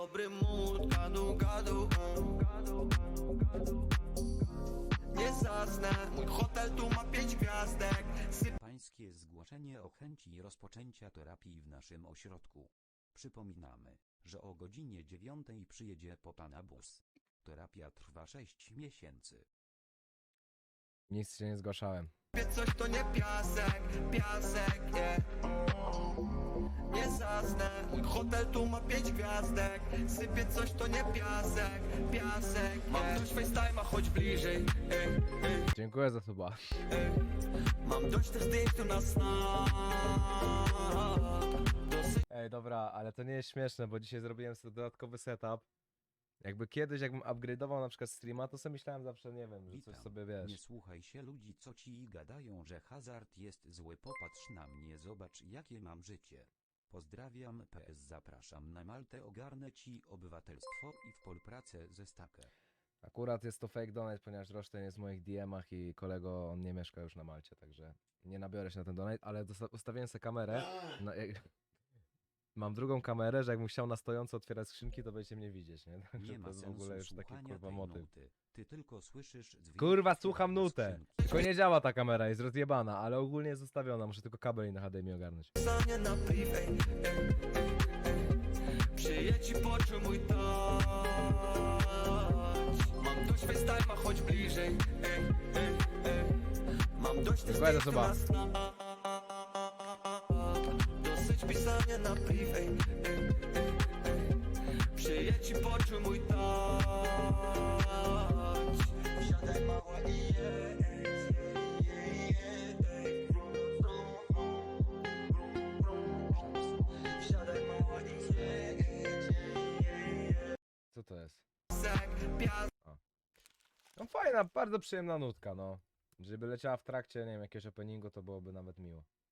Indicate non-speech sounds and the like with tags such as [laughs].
Dobry mód, gadu, gadu Nie zasnę, mój hotel tu ma pięć gwiazdek Pańskie zgłoszenie o chęci rozpoczęcia terapii w naszym ośrodku. Przypominamy, że o godzinie 9 przyjedzie po pana bus. Terapia trwa 6 miesięcy. Nic się nie zgłaszałem. Coś to nie piasek, hotel tu ma pięć gwiazdek Sypie coś to nie piasek, piasek, nie Mam dość FaceTime'a, chodź bliżej, ej, ej, Dziękuję za suba. ej Mam dość tych zdjęć tu na Ej, dobra, ale to nie jest śmieszne, bo dzisiaj zrobiłem sobie dodatkowy setup. Jakby kiedyś, jakbym upgrade'ował na przykład streama, to sobie myślałem zawsze, nie wiem, że coś Witam. sobie Nie wiesz. słuchaj się ludzi, co ci gadają, że hazard jest zły. Popatrz na mnie, zobacz jakie mam życie. Pozdrawiam PS, zapraszam na Maltę, ogarnę ci obywatelstwo i współpracę ze Stakę. Akurat jest to fake donate, ponieważ Roszten jest w moich DM-ach i kolego, on nie mieszka już na Malcie, także nie nabiorę się na ten donate, ale dosta- ustawiłem sobie kamerę. No, jak... Mam drugą kamerę, że jakbym chciał na stojąco otwierać skrzynki, to będziecie mnie widzieć, nie? [laughs] Także Nie ma to jest w sensu ogóle już taki słuchania kurwa tej motyw. nuty. Ty tylko słyszysz dźwięk Kurwa, słucham nutę. skrzynki. Tylko nie działa ta kamera, jest rozjebana, ale ogólnie jest ustawiona, muszę tylko kabel na HDMI ogarnąć. pisanie na ej Przyjedź i poczuj mój touch Mam dość FaceTime'a, chodź bliżej, ej, ej, ej Mam dość tych Dziękuję za zdjęć tu suba. na snap Dosyć pisania na priv, ej, ej, ej, ej Przyjedź i poczuj mój touch No fajna, bardzo przyjemna nutka, no. Żeby leciała w trakcie, nie wiem, jakiegoś openingu, to byłoby nawet miło.